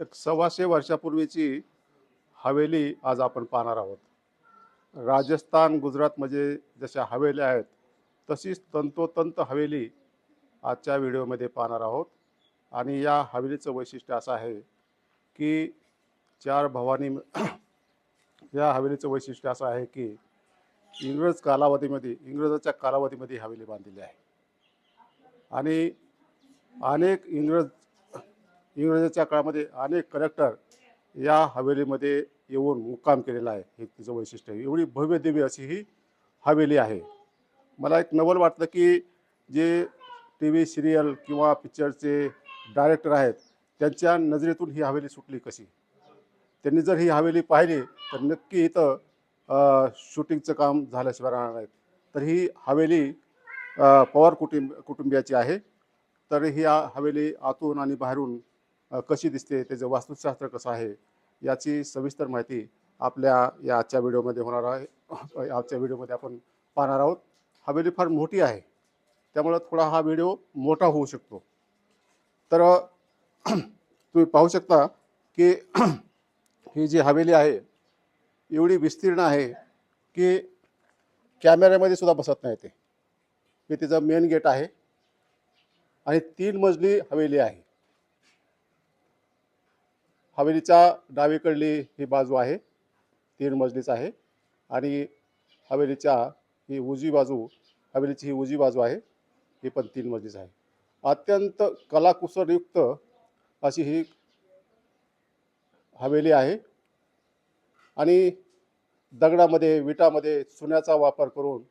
एक सव्वाशे वर्षापूर्वीची हवेली आज आपण पाहणार आहोत. राजस्थान गुजरातमध्ये जशा हवेल्या आहेत तशीच तंतोतंत हवेली आजच्या व्हिडिओमध्ये पाहणार आहोत. आणि या हवेलीचं वैशिष्ट्य असं आहे की चार भवानी या हवेलीचं वैशिष्ट्य असं आहे की इंग्रज कालावधीमध्ये इंग्रजाच्या कालावधीमध्ये हवेली बांधलेली आहे. आणि अनेक इंग्रज इंग्रजाच्या काळामध्ये अनेक कलेक्टर या हवेलीमध्ये येऊन मुक्काम केलेला आहे. हे तिचं वैशिष्ट्य आहे. एवढी भव्य दिव्य अशी ही हवेली आहे. मला एक नवल वाटतं की जे टी व्ही सिरियल किंवा पिक्चरचे डायरेक्टर आहेत त्यांच्या नजरेतून ही हवेली सुटली कशी? त्यांनी जर ही हवेली पाहिली तर नक्की इथं शूटिंगचं काम झाल्याशिवाय राहणार नाहीत. तर ही हवेली पवार कुटुंब कुटुंबियाची आहे. तर ही हवेली आतून आणि बाहेरून कशी दिसते त्याचं वास्तुशास्त्र कसं आहे याची सविस्तर माहिती आपल्या या आजच्या व्हिडिओमध्ये होणार आहे. आजच्या व्हिडिओमध्ये आपण पाहणार आहोत. हवेली फार मोठी आहे. त्यामुळं थोडा हा व्हिडिओ मोठा होऊ शकतो. तर तुम्ही पाहू शकता की ही जी हवेली आहे एवढी विस्तीर्ण आहे की कॅमेऱ्यामध्ये सुद्धा बसत नाही ते. हे तिचं मेन गेट आहे. आणि तीन मजली हवेली आहे. हवेलीच्या डावीकडली ही बाजू आहे तीन मजलीच आहे. आणि हवेलीच्या ही उजवी बाजू हवेलीची ही उजवी बाजू आहे ही पण तीन मजलीच आहे. अत्यंत कलाकुसरयुक्त अशी ही हवेली आहे. आणि दगडामध्ये विटामध्ये चुन्याचा वापर करून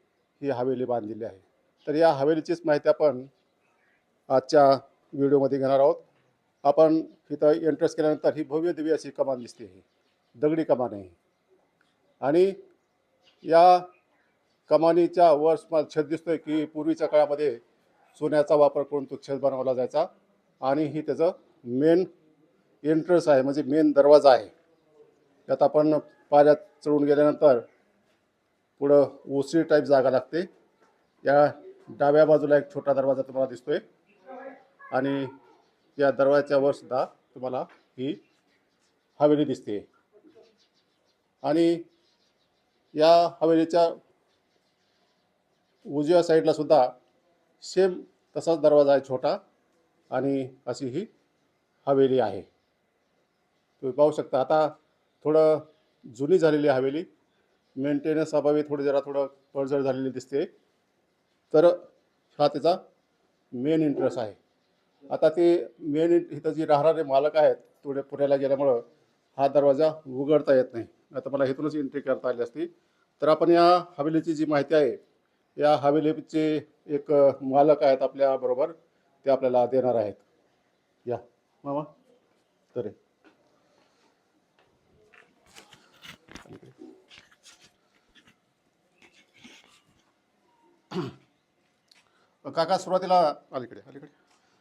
ही हवेली बांधलेली आहे. तर या हवेलीचीच माहिती आपण आजच्या व्हिडिओमध्ये घेणार आहोत. आपण इथं एंट्रन्स केल्यानंतर ही भव्य दिव्य अशी कमान दिसते ही. दगडी कमान आहे आणि या कमानीच्या वर मला छत दिसतोय की पूर्वीच्या काळामध्ये सोन्याचा वापर करून तो छत बनवला जायचा. आणि ही त्याचं मेन एंट्रन्स आहे म्हणजे मेन दरवाजा आहे. त्यात आपण पाण्यात चढून गेल्यानंतर पुढं ओसरी टाईप जागा लागते. या डाव्या बाजूला एक छोटा दरवाजा तुम्हाला दिसतोय. आणि या दरवाज्यावर सुद्धा तुम्हाला ही हवेली दिसते. आणि या हवेलीच्या उजव्या साईडला सुद्धा सेम तसाच दरवाजा आहे छोटा आणि अशी ही हवेली आहे. तुम्ही पाहू शकता आता थोडं जुनी झालेली हवेली. मेंटेनन्स अभावी थोडी जरा थोडं पडझड झालेली दिसते. तर हा त्याचा मेन इंटरेस्ट आहे. आता ते मेन इथं जी राहणारे मालक आहेत थोडे पुण्याला गेल्यामुळं हा दरवाजा उघडता येत नाही. आता मला इथूनच एंट्री करता आली असती. तर आपण या हवेलीची जी माहिती आहे या हवेलीचे एक मालक आहेत आपल्या बरोबर ते आपल्याला देणार आहेत. या. मामा. तरी काका सुरुवातीला अलीकडे अलीकडे.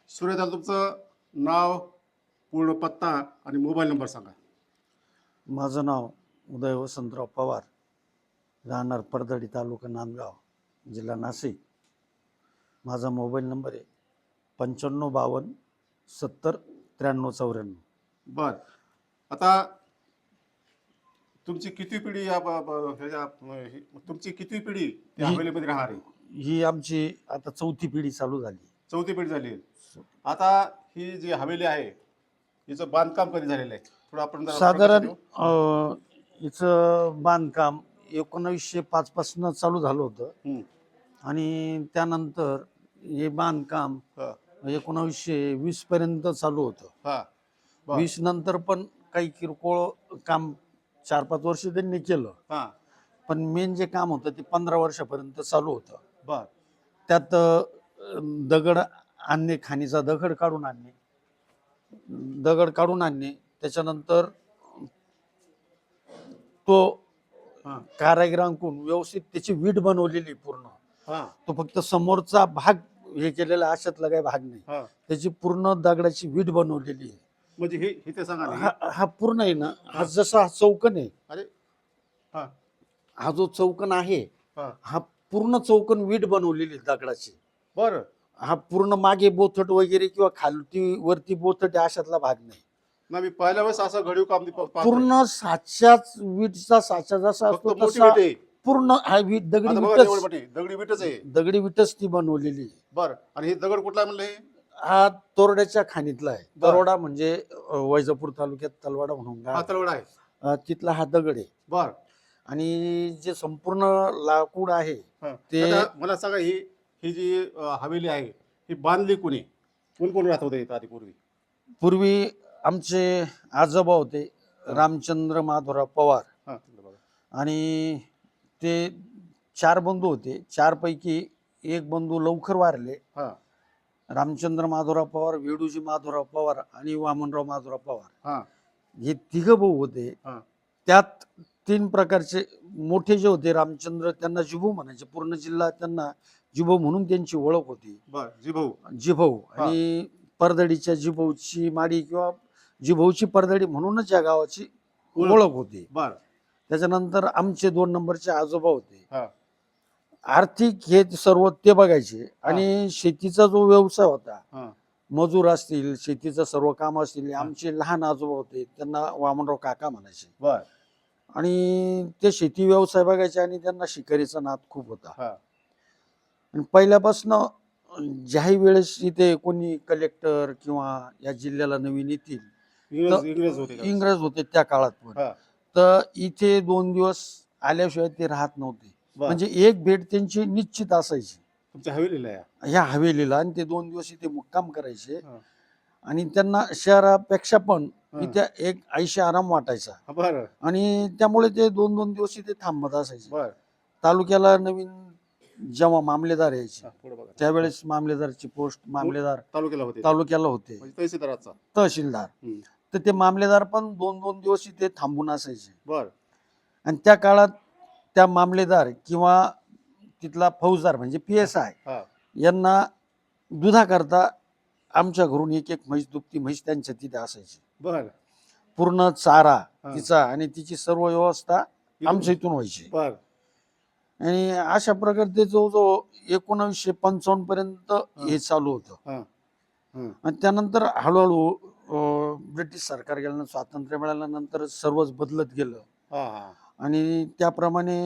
सुरुवातीला तुमचं नाव पूर्ण पत्ता आणि मोबाईल नंबर सांगा. माझं नाव उदय वसंतराव पवार राहणार परदडी तालुका नांदगाव जिल्हा नाशिक. माझा मोबाईल नंबर आहे पंच्याण्णव बावन्न सत्तर त्र्याण्णव चौऱ्याण्णव. बर. आता तुमची किती पिढी या ब- ब- ह्याच्या ही- तुमची किती पिढी या ही- हवेलीमध्ये राहणार आहे? ही आमची आता चौथी पिढी चालू झाली. चौथी पिढी झाली. आता ही जी हवेली आहे हिचं बांधकाम कधी झालेलं आहे? थोडं आपण जरा साधारण. अं, हिचं बांधकाम एकोणावीसशे पाच पासून चालू झालं होतं. आणि त्यानंतर हे बांधकाम हा, एकोणावीसशे वीस पर्यंत चालू होतं. हा. बर. वीस नंतर पण काही किरकोळ काम चार पाच वर्ष त्यांनी केलं. हा. पण मेन जे काम होतं ते पंधरा वर्षापर्यंत चालू होतं. बर. त्यात अं, दगड आणणे खाणीचा दगड काढून आणणे. दगड काढून आणणे. त्याच्यानंतर तो हा कारागिरांकडून व्यवस्थित त्याची वीट बनवलेली पूर्ण. हा. तो फक्त समोरचा भाग हे केलेला अशातला काही भाग नाही. हा. त्याची पूर्ण दगडाची वीट बनवलेली आहे. म्हणजे हे इथे सांगा ना. हा हा पूर्ण आहे ना. हा जसा हा चौकन आहे. अरे हा. हा जो चौकन आहे हा. हा पूर्ण चौकन वीट बनवलेली आहे दगडाची. बर. हा पूर्ण मागे बोथट वगैरे किंवा खालती वरती बोथट अशातला भाग नाही ना मी पहिल्या वेळेस असं घडीव काम. पूर्ण साच्याच वीटचा साचा जसा असतो तसा. पूर्ण हा वीट दगडी विटच दगडी विटच आहे दगडी विटच ती बनवलेली. बर आणि हे दगड कुठला म्हणलं हे तोरड्याच्या खाणीतला आहे. तरोडा म्हणजे वैजापूर तालुक्यात तलवाडा म्हणून गाव हा आहे. तलवड आहे अ, तिथला हा दगड आहे बर आणि जे संपूर्ण लाकूड आहे. ते- मला सांगा ही ही जी अं, हवेली आहे ही बांधली कुणी? कोण कोण राहत होते इथं आधी पूर्वी? पूर्वी आमचे आजोबा होते रामचंद्र माधवराव पवार. हा बघा. आणि ते चार बंधू होते चारपैकी एक बंधू लवकर वारले. हा. रामचंद्र माधवराव पवार वेडूजी माधवराव पवार आणि वामनराव माधवराव पवार. हा. हे तिघ भाऊ होते. हा. त्यात तीन प्रकारचे मोठे जे होते रामचंद्र त्यांना जिभू म्हणायचे पूर्ण जिल्हा त्यांना जिभू म्हणून त्यांची ओळख होती. बर जिभाऊ हा. आणि परदडीच्या जिभाऊची माडी किंवा जिभाऊची परदडी म्हणूनच या गावाची ओळख. होती. बर. त्याच्यानंतर आमचे दोन नंबरचे आजोबा होते. हा. आर्थिक हे सर्व ते बघायचे. आणि शेतीचा जो व्यवसाय होता हा. मजूर असतील शेतीचं सर्व काम असतील. आमचे लहान आजोबा होते त्यांना वामनराव काका म्हणायचे. बर. आणि ते शेती व्यवसाय बघायचे आणि त्यांना शिकारीचा नाद खूप होता. हा. आणि पहिल्यापासनं ज्याही वेळेस इथे कोणी कलेक्टर किंवा या जिल्ह्याला नवीन येतील इंग्रज होते त्यावेळेस. इंग्रज होते त्या काळात पण हा. तर इथे दोन दिवस आल्याशिवाय ते राहत नव्हते. बर. म्हणजे एक भेट त्यांची निश्चित असायची. तुमच्या हवेलीला आहे ह्या हवेलीला आणि ते दोन दिवस इथे मुक्काम करायचे. हा. आणि त्यांना शहरापेक्षा पण हा. इथे एक आयुष्य आराम वाटायचा. हा, बर. आणि त्यामुळे ते दोन दोन दिवस इथे थांबत असायचे. बर. तालुक्याला नवीन जेव्हा मामलेदार यायचे पुढे बघा. त्यावेळेस मामलेदारची पोस्ट मामलेदार तालुक्याला होते. तालुक्याला होते. म्हणजे तहसीलदाराचा. तहसीलदार. हम्म. तर ते मामलेदार पण दोन दोन दिवस इथे थांबून असायचे. बर. आणि त्या काळात त्या मामलेदार किंवा तिथला फौजदार म्हणजे पी एस आय हा. यांना दुधाकरता आमच्या घरून एक एक म्हैस दुभती म्हैस त्यांच्या तिथे असायची. बर. पूर्ण चारा हा. तिचा आणि तिची सर्व व्यवस्था आमच्या इथून व्हायची. बर. आणि अशा प्रकारे ते जवळजवळ एकोणावीसशे पंचावन्न पर्यंत हे. चालू होतं. हा. आणि त्यानंतर हळूहळू ब्रिटिश सरकार गेल्यानंतर स्वातंत्र्य मिळाल्यानंतर सर्वच बदलत गेलं. आणि त्याप्रमाणे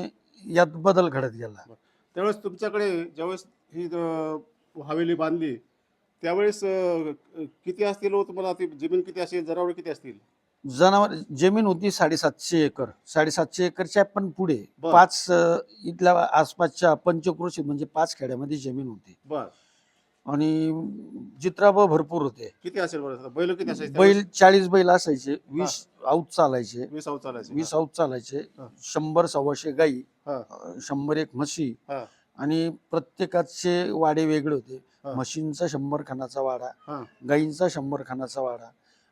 यात बदल घडत गेला. त्यावेळेस तुमच्याकडे ज्यावेळेस ही हवेली बांधली त्यावेळेस किती असतील हो तुम्हाला? ती जमीन किती असेल? जनावर किती असतील? जनावर जमीन होती साडेसातशे एकर. साडेसातशे एकरच्या पण पुढे बर. पाच अं, इथल्या आसपासच्या पंचक्रोशी म्हणजे पाच खेड्यामध्ये जमीन होती. बर. आणि जित्राब भरपूर होते. किती असेल बरं? बैल किती असायचे बैल चाळीस बैल असायचे. वीस आऊत चालायचे. वीस आऊत चालायचे. वीस आऊत चालायचे. हा. शंभर सव्वाशे गाई हा. अं, शंभर एक म्हशी हा. आणि प्रत्येकाचे वाडे वेगळे होते. हा. म्हशींचा शंभर खानाचा वाडा हा. गाईंचा शंभर खानाचा वाडा.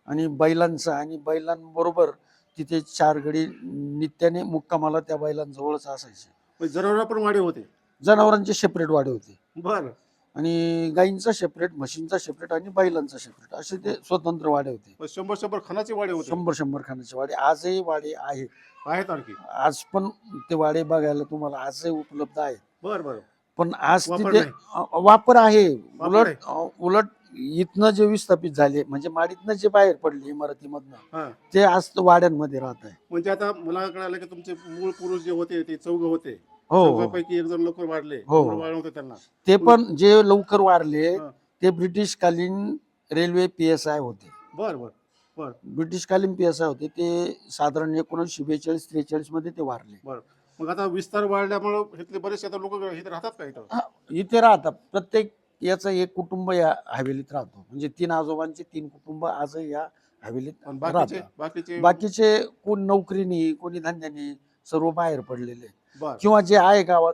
आणि बैलांचा आणि बैलांबरोबर तिथे चार गडी नित्याने मुक्कामाला त्या बैलांजवळच असायचे. जनावर पण वाढे होते? जनावरांचे सेपरेट वाडे होते. बर. आणि गाईंचा सेपरेट म्हशींचा सेपरेट आणि बैलांचा सेपरेट असे ते स्वतंत्र वाडे होते. शंभर शंभर खानाचे वाडे होते? शंभर शंभर खानाचे वाडे आजही वाडे आहेत. आहेत आणखी? आज पण ते वाडे बघायला तुम्हाला आजही उपलब्ध आहेत. बर बर. पण आज वापर तिथे नाही. अ- वापर आहे. उलट आहे. अ, उलट इथनं जे विस्थापित झाले म्हणजे माडीतनं जे बाहेर पडले इमारतीमधनं हा. ते आज वाड्यांमध्ये राहत आहे. म्हणजे आता मला कळालं की तुमचे मूळ पुरुष जे होते ते चौघ होते. हो हो. चौघापैकी एक जण लवकर वाढले हो. लवकर होते त्यांना. ते पण जे लवकर वारले हा. ते ब्रिटिशकालीन रेल्वे पी एस आय होते. बर बर ब्रिटिशकालीन पी एस आय होते ते साधारण एकोणीसशे बेचाळीस त्रेचाळीसमध्ये ते वारले मग आता विस्तार वाढल्यामुळे इथले बरेचसे आता लोक इथे राहतात का इथं? इथे राहतात. प्रत्येक याचं एक कुटुंब या हवेलीत राहतो म्हणजे तीन आजोबांचे तीन कुटुंब आजही या हवेलीत बाकीचे राहतात बाकीचे बाकीचे कोण नोकरीनी कोणी धंद्यानी सर्व बाहेर पडलेले आहेत. बर किंवा जे आहे गावात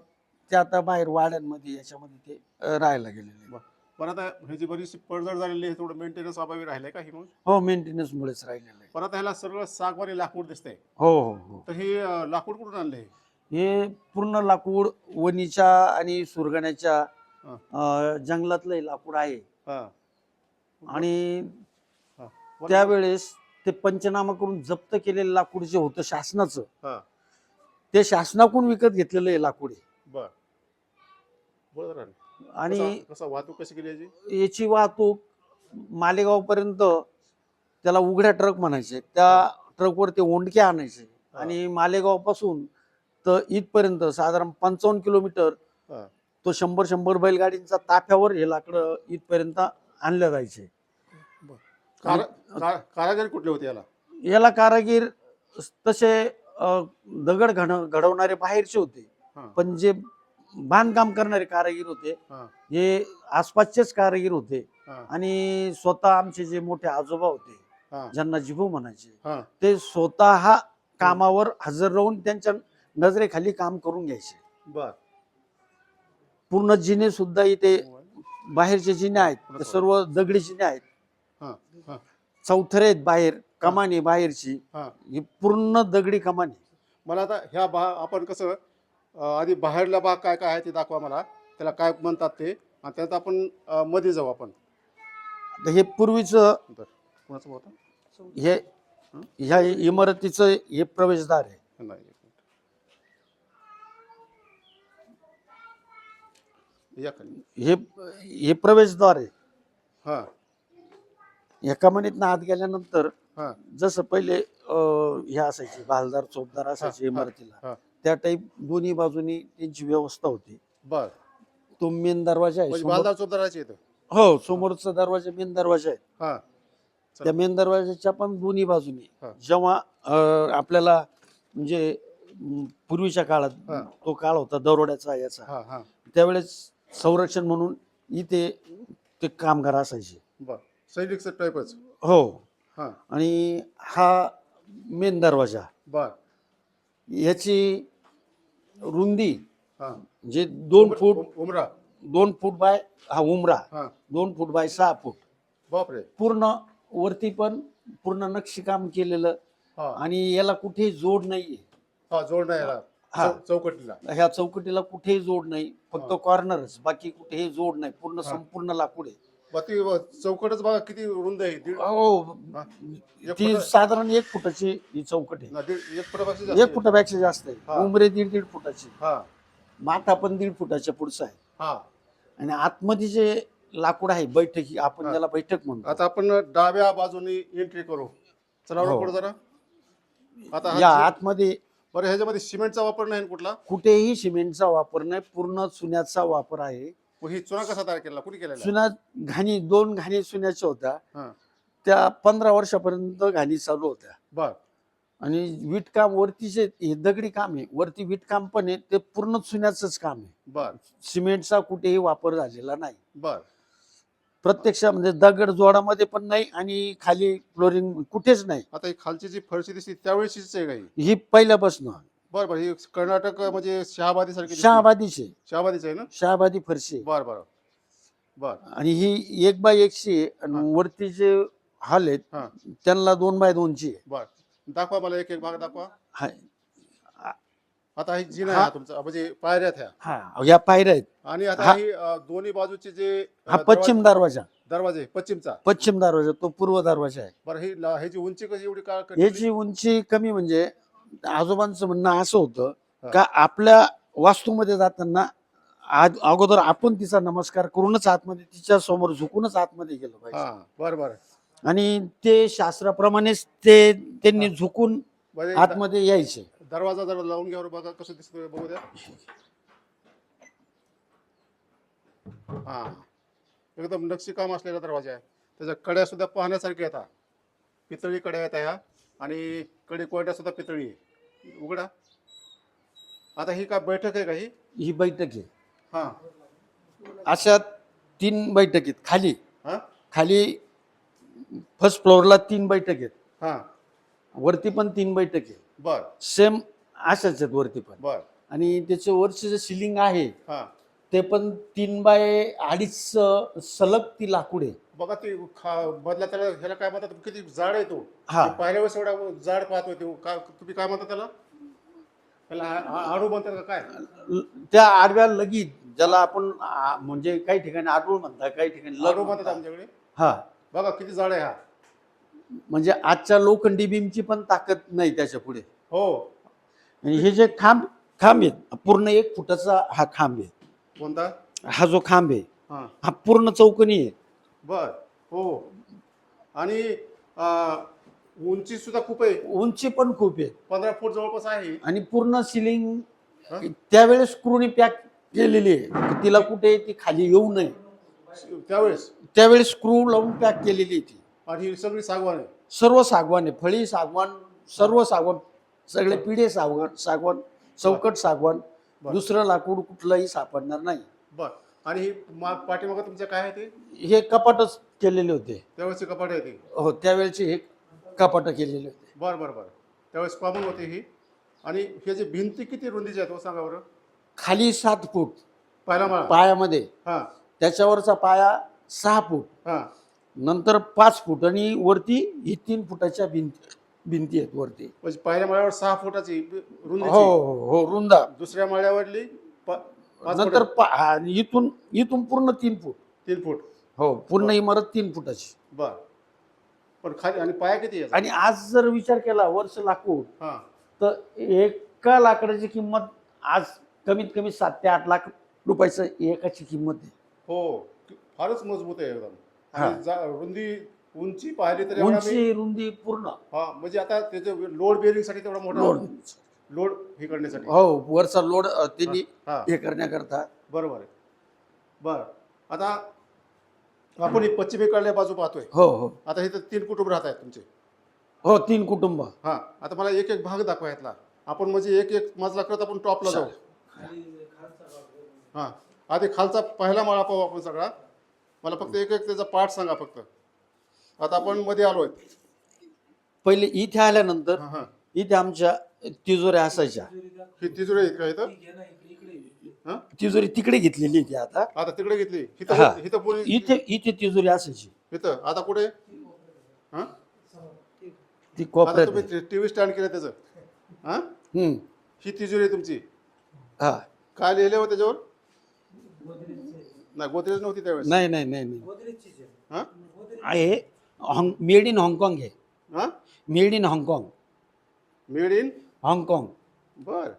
ते आता बाहेर वाड्यांमध्ये याच्यामध्ये ते अं, राहायला गेलेले आहेत. पण आता ह्याची बरीचशी पडझड झालेली आहे थोडं मेंटेनन्स अभावी राहिलंय का ही मग हो मेंटेनन्स मुळेच राहिलेले आहे. परत ह्याला सगळं सागवानी लाकूड दिसतंय हो हो हो तर हे अं, लाकूड कुठून आणलंय हे पूर्ण लाकूड वणीच्या आणि सुरगाण्याच्या. अं, जंगलातलं लाकूड आहे. हा. आणि. त्यावेळेस ते पंचनामा करून जप्त केलेलं लाकूड जे होतं शासनाचं हा. ते शासनाकडून विकत घेतलेलं हे लाकूड आहे. बर. बरं आणि आणि कसा वाहतूक कशी केली याची? याची वाहतूक मालेगाव पर्यंत त्याला उघड्या ट्रक म्हणायचे. त्या ट्रकवर ते ओंडके आणायचे. आणि मालेगावपासून तर इथपर्यंत साधारण पंचावन्न किलोमीटर. तो शंभर शंभर बैलगाडींचा ताफ्यावर हे लाकडं इथपर्यंत आणल्या जायचे कार- का- कारागीर कुठले होते याला याला कारागीर तसे अं, दगड घड घडवणारे बाहेरचे होते हा. पण जे बांधकाम करणारे कारागीर होते हा. हे आसपासचेच कारागीर होते हा. आणि स्वतः आमचे जे मोठे आजोबा होते हा. ज्यांना जिभू म्हणायचे हा. ते स्वतः कामावर हजर राहून त्यांच्या नजरेखाली काम करून घ्यायचे बर पूर्ण जिने सुद्धा इथे बाहेरचे जिने आहेत ते सर्व दगडी जिने आहेत. हा. हा. चौथरे आहेत बाहेर कमानी बाहेरची हा. ही पूर्ण दगडी कमानी मला आता ह्या बा आपण कसं आधी बाहेरला भाग काय काय आहे ते दाखवा मला. त्याला काय म्हणतात ते आणि त्यात आपण मध्ये जाऊ आपण. आता हे पूर्वीचं हे ह्या इमारतीचं हे प्रवेशद्वार आहे. एक हे हे प्रवेशद्वार आहे. हा. या कमानीतनं आत गेल्यानंतर हा. जसं पहिले अं, हे असायचे भालदार चोपदार असायचे हा, हा, इमारतीला. त्या टाईप दोन्ही बाजूनी त्यांची व्यवस्था होती. बर. तो मेन दरवाजा आहे. म्हणजे समोर- बालदार चोपदाराचे येतं हो समोरचा दरवाजा मेन दरवाजा आहे. हा. त्या मेन दरवाजाच्या पण दोन्ही बाजूनी. जेव्हा अं, आपल्याला म्हणजे पूर्वीच्या काळात हा. तो काळ होता दरोड्याचा याचा. हा हा. त्यावेळेस संरक्षण म्हणून इथे ते कामगार असायचे. बर. सैनिक टाईपच हो. हा. आणि हा मेन दरवाजा. बर. याची रुंदी हा. म्हणजे दोन फूट उम- उमरा. दोन फूट बाय हा उमरा. हा. दोन फूट बाय सहा फूट. बापरे. पूर्ण वरती पण पूर्ण नक्षीकाम केलेलं हा. आणि याला कुठेही जोड नाहीये. हा जोड नाही हा. चौ- चौकटीला ह्या चौकटीला कुठेही जोड नाही फक्त हा. कॉर्नरच बाकी कुठेही जोड नाही पूर्ण हा. संपूर्ण लाकूड आहे बा ती व- चौकटच बघा किती रुंद आहे दीड हो हा. एक ती फुट- साधारण एक फुटाची ही चौकट आहे ना, दीड- एक फुटापेक्षा जास्त एक आहे. फुटापेक्षा जास्त आहे. उमरे दीड दीड फुटाची हा माथा पण दीड फुटाच्या पुढचा आहे हा आणि आतमध्ये जे लाकूड आहे बैठकी आपण हा. ज्याला बैठक म्हणतो आता आपण डाव्या बाजूने एंट्री करू चला हो. पुढे जरा आता हा या आतमध्ये बरं ह्याच्यामध्ये सिमेंटचा वापर नाही ना कुठला? कुठेही सिमेंटचा वापर नाही. पूर्ण चुन्याचा वापर आहे. मग ही चुना कसा तयार केला केलेला? आहे? चुना घाणी दोन घाणी चुन्याच्या होत्या. हा. त्या पंधरा वर्षापर्यंत घाणी चालू होत्या. बर. आणि विटकाम वरतीचे हे दगडी काम आहे. वरती विटकाम पण आहे. ते पूर्ण चुन्याचंच काम आहे. बर. सिमेंटचा कुठेही वापर झालेला नाही. बर. प्रत्यक्ष म्हणजे दगड जोडामध्ये पण नाही आणि खाली फ्लोरिंग कुठेच नाही. आता ही खालची जी फरशी दिसते त्यावेळेसच आहे का ही? पहिल्यापासून बर बर ही कर्नाटक म्हणजे शहाबादी सारखी शहाबादीचे शहाबादीच आहे ना? शहाबादी फरशी बर बर. बर. आणि ही एक बाय एकशे आहे आणि. वरती जे हॉल आहेत हा. त्यांना दोन बाय दोनची आहे. बर. दाखवा मला एक एक भाग दाखवा. हाय. आता ही जिना हा. आहे तुमचा म्हणजे पायऱ्यात ह्या. हा या पायऱ्या आहेत. आणि आता हा. ही अ, दोन्ही बाजूचे जे अ, हा पश्चिम दरवाजा. दरवाजे- दरवाजे पश्चिमचा. पश्चिम दरवाजा तो पूर्व दरवाजा आहे. बरं ही ला- ह्याची उंची कशी एवढी का कमी याची उंची कमी म्हणजे आजोबांचं म्हणणं असं होतं हा. का आपल्या वास्तूमध्ये जाताना आज अगोदर आपण तिचा नमस्कार करूनच आतमध्ये तिच्या समोर झुकूनच आतमध्ये गेलो पाहिजे. हा बर बर. आणि ते शास्त्राप्रमाणेच ते त्यांनी झुकून म्हणजे आतमध्ये यायचे. दरवाजा जरा लावून घ्यावर बघा कसं दिसतोय बघू द्या. हा. एकदम नक्षीकाम असलेला दरवाजा आहे. त्याच्या कड्या सुद्धा पाहण्यासारख्या येतात पितळी कड्या आहेत ह्या आणि कडे कोयट्या सुद्धा पितळी आहे. उघडा. आता ही का बैठक आहे का ही? ही बैठक आहे. हा. अशा तीन बैठक आहेत. खाली. हा? खाली फर्स्ट फ्लोअरला तीन बैठक आहेत. हा. वरती पण तीन बैठक आहे बर. सेम अशाच आहेत वरती पण. बर. आणि त्याचे वरचे जे सिलिंग आहे हा. ते पण तीन बाय अडीच सलग ती लाकूड आहे. बघा ती खा बदला त्याला ह्याला काय म्हणतात किती जाड आहे तो. हा. ते पाहिल्या वेळेस एवढा जाड पाहतोय तो. काय तुम्ही काय म्हणता त्याला? त्याला आ- आ- आडू म्हणतात का काय? ल- त्या आडव्या लगीत ज्याला आपण आ, म्हणजे काही ठिकाणी आडूळ म्हणतात काही ठिकाणी लग आडू म्हणतात म्हणतात. आमच्याकडे? हा. बघा किती जाड आहे हा. म्हणजे आजच्या लोखंडी बीमची पण ताकद नाही त्याच्या पुढे. हो. आणि हे जे खांब खांब आहेत पूर्ण एक फुटाचा हा खांब आहे. कोणता? हा जो खांब आहे हा. हा पूर्ण चौकनी आहे. बर. हो. आणि उंची सुद्धा खूप आहे. उंची पण खूप आहे. पंधरा फूट जवळपास आहे. आणि पूर्ण सिलिंग हा? त्यावेळेस स्क्रूनी पॅक केलेली आहे. की तिला कुठे ती खाली येऊ नये. त्यावेळेस? त्यावेळेस स्क्रू लावून पॅक केलेली आहे ती. आणि ही सगळी सागवान आहे. सर्व सागवान आहे. फळी सागवान सर्व सागवान सगळे पिढे सागवान सागवान चौकट सागवान. बरं. दुसरं लाकूड कुठलंही सापडणार नाही. बर. आणि ही मा पाठीमागं तुमचं काय आहे ते? हे कपाटच केलेले होते. त्यावेळेसचे कपाट आहे ते हो त्यावेळेचे हे कपाट केलेले होते. बर बर बर. त्यावेळेस कॉमन होते ही. आणि हे जे भिंती किती रुंदीच्या आहेत हो सांगा बरं. खाली सात फूट. पहिला माळा. पायामध्ये. हां. त्याच्यावरचा पाया सहा फूट. हां. नंतर पाच फूट आणि वरती ही तीन फुटाच्या भिंती भिंती आहेत वरती. म्हणजे पहिल्या माळ्यावर सहा फुटाची हो हो हो रुंदा. दुसऱ्या माळ्यावरली प- पाच नंतर फुट- पा- हा, इथून इथून पूर्ण तीन फूट. तीन फूट. हो पूर्ण इमारत तीन फुटाची. बर. पण खाली आणि पाया किती आणि आज जर विचार केला वर्ष लाकूड हां. तर एका लाकडाची किंमत आज कमीत कमी सात ते आठ लाख रुपयाचं एकाची किंमत आहे. हो फारच मजबूत आहे एकदम. हा. आणि जा- रुंदी उंची पाहिली तर एवढा मी- उंची रुंदी पूर्ण. हा म्हणजे आता त्याचं लोड बेअरिंगसाठी तेवढा मोठा लोड लोड हे करण्यासाठी. हो वरचा लोड अ, त्यांनी हा हे. करण्याकरता. बरोबर आहे. बर. आता आपण ही पश्चिमेकडल्या बाजू पाहतोय. हो हो. आता इथं तीन कुटुंब राहत आहेत तुमचे. हो तीन कुटुंब. हा आता मला एक एक भाग दाखवा यातला. आपण म्हणजे एक एक मजला करत आपण टॉपला जाऊ. हा आधी खालचा पहिला माळा पाहू आपण सगळा. मला फक्त एक एक त्याचा पार्ट सांगा फक्त. आता आपण मध्ये आलोय. पहिले इथे आल्यानंतर हा हा. इथे आमच्या तिजोऱ्या असायच्या. ही तिजोरी आहेत का इथं? हा? तिजोरी तिकडे घेतलेली आहे ती आता. आता तिकडे घेतली. हा. इथं इथं इथे इथे तिजोरी असायची. इथं. आता कुठे? हा? ती आता कोपऱ्यात तुम्ही आहे. टीव्ही स्टँड केलं त्याचं. हा? हम्म. ही तिजोरी आहे तुमची. हा. काय लिहिले हो त्याच्यावर? नाही गोदरेज नव्हती त्यावेळेस? नाही नाही नाही नाही. हा? आहे हॉंग मेड इन हाँगकाँग आहे. हा? मेड इन हाँगकाँग. Made in? हाँगकाँग. बर.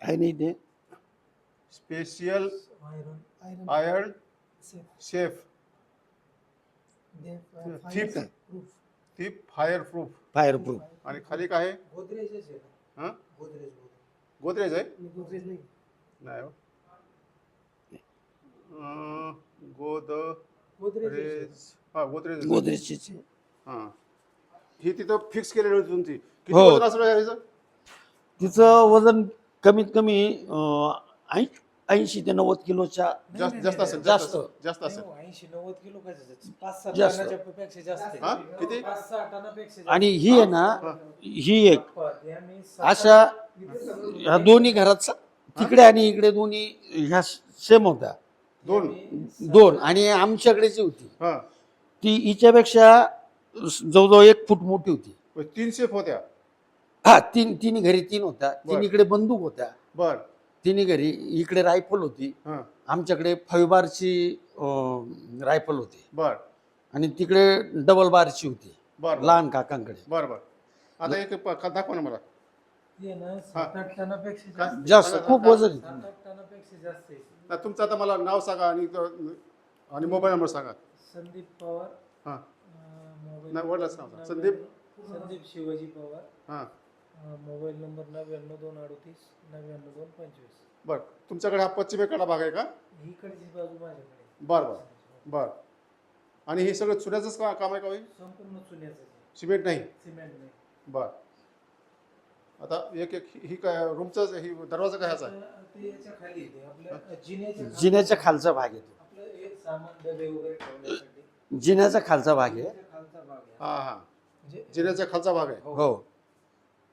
आहे नाही ते. Special iron. शेफ थिप थिप फायर प्रूफ फायर प्रूफ आणि खाली काय आहे. हा? गोदरेज. आहे? नाही हो. अं, गोदरेज. हा गोदरेज आहे. गोदरेजची हा. ही तिथं फिक्स केलेली होती तुमची. किती हो. वजन असलं याचं तिचं वजन कमीत कमी ऐंशी ते नव्वद किलोच्या जास्त जास्त असेल जास्त. जास्त असेल, जास्त. असेल. ऐंशी नव्वद किलो काय पाच सहा जास्त. टनाच्या पेक्षा जास्त आहे. हा? किती? पाच सहा टनापेक्षा आणि ही आहे ना ही. एक. हे सात- अशा ह्या दोन्ही घरात स- तिकडे आणि इकडे दोन्ही ह्या सेम होत्या. दोन. दोन. आणि आमच्याकडेची होती. हा. ती हिच्यापेक्षा जवळजवळ एक फूट मोठी होती. तीन शेफ होत्या. हा तीन तिन्ही घरी तीन होत्या. बर. तीन इकडे बंदूक होत्या. बर. तिन्ही घरी इकडे रायफल होती. हा. आमच्याकडे फाईव्ह बारची रायफल होती. बर. आणि तिकडे डबल बारची होती. बर. लहान काकांकडे. बर बर. आता एक प- दाखवा ना मला. ना सात आठ टनापेक्षा काय? जास्त. जास्त खूप वजन आहे. सात आठ टनापेक्षा जास्त आहे. ना, तुमचं आता मला नाव सांगा आणि आणि मोबाईल नंबर सांगा. संदीप पवार. हा. अं, मोबाईल नाही, वडिलांचं नाव सांगा. संदीप? संदीप शिवाजी पवार. हा. अं, मोबाईल नंबर नव्याण्णव दोन अडतीस नव्याण्णव दोन पंचवीस. बर तुमच्याकडे हा पश्चिमेकडा भाग आहे का? इकडची बाजू माझ्याकडे. बर बर बर. आणि हे सगळं चुन्याचंच का काम आहे का होई संपूर्ण चुन्याचं. सिमेंट नाही? सिमेंट नाही. बर. आता एक एक ही काय रूमचं ही दरवाजा काय ह्याचा आहे? जिन्याच्या खाली- जिन्याच्या खालचा भाग येतो. आपलं हे सामान डबे वगैरे ठेवण्यासाठी. जिन्याचा खालचा भाग आहे. जिन्याच्या खालचा भाग आहे. हा हा. म्हणजे जिन्याचा खालचा भाग आहे? हो.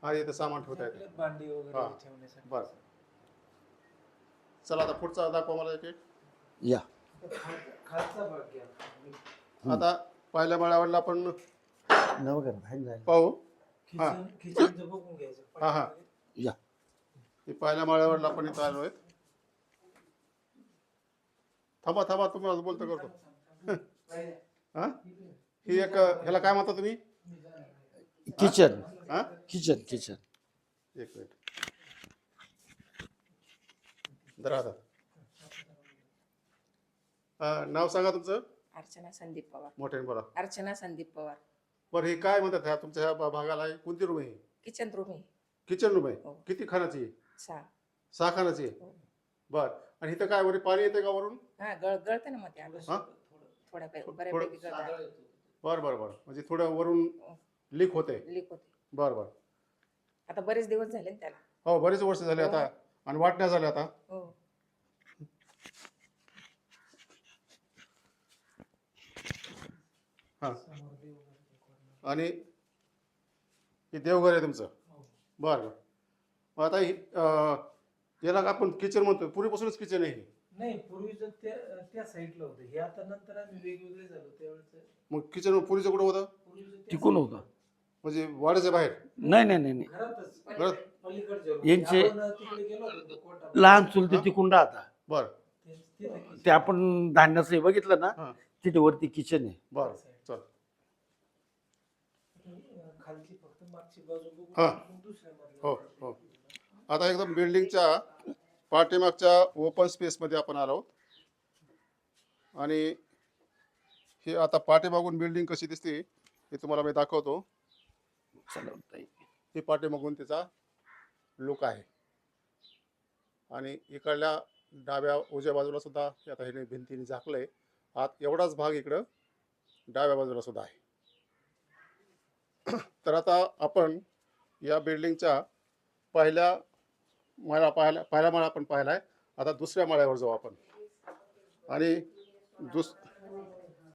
हा. इथं सामान ठेवता येते. आपल्या भांडी वगैरे हा. ठेवण्यासाठी. बर. चला आता पुढचा दाखवा मला एक एक. या. खाल- खालचा भाग घ्या. आता पहिल्या माळ्यावरला आपण नवघर पाहू. बघून घ्यायचं. हा, हा. या. हे पहिल्या माळ्यावरला आपण इथं आलो आहे थांबा थांबा तुम्हाला बोलतो करतो. हा? ही एक ह्याला काय म्हणता तुम्ही? किचन. हा? Kitchen kitchen. एक मिनिट. आता. अं, नाव सांगा तुमचं. अर्चना संदीप पवार. मोठ्याने बोला. अर्चना संदीप पवार. बरं हे काय म्हणतात ह्या तुमच्या ह्या भा- भागाला? आहे? कोणती रूम आहे? किचन रूम आहे. किचन रूम आहे? हो. किती खानाची आहे? सहा. सहा खानाची आहे हो. बर. आणि इथं काय वरी पाणी येते का वरून? हा गळ गळते ना मग ते आलं हा? थोड्या पै- थोडं- बऱ्यापैकी गळतं बरं बरं बरं. म्हणजे थोडं वरून लीक होते लीक होते बरं बरं. आता बरेच दिवस झाले ना त्याला. हो बरेच वर्ष झाले आता. आणि वाटण्या झाल्या आता. हो. हां. आणि हे देवघर आहे तुमचं? बरं बरं. मग आता ही, अं, याला का आपण किचन म्हणतो पूर्वीपासूनच किचन आहे हे. नाही पूर्वीचं त्या त्या साईडला होतं. हे आता नंतर आम्ही वेगवेगळे झालो. त्यावेळेस मग किचन पूर्वीचं कुठं होतं? पूर्वीचं त्या तिकून होतं. म्हणजे वाड्याच्या बाहेर. नाही नाही नाही नाही. घरातच. घरात? पलीकडच्या room. यांचे आपण तिकडे गेलो होतो तो कोटा लहान चुलते तिकून राहता. बरं. ते- तिथं. ते आपण धान्याचं हे बघितलं ना हां. तिथे वरती किचन आहे. बरं चल अं, खालची फक्त मागची बाजू बघून हा. हो हो. आता एकदम बिल्डिंगच्या पाठीमागच्या ओपन स्पेसमध्ये आपण आलो आणि हे आता पाठीमागून बिल्डिंग कशी दिसते हे तुम्हाला मी दाखवतो. ही पाठीमागून तिचा लुक आहे. आणि इकडल्या डाव्या उजव्या बाजूला सुद्धा आता हे भिंतीने झाकलंय. आत एवढाच भाग इकडं डाव्या बाजूला सुद्धा आहे. तर आता आपण या बिल्डिंगच्या पहिल्या माळा पाहायला पहिला माळा आपण पाहिला आहे आता दुसऱ्या माळ्यावर जाऊ आपण. आणि दुस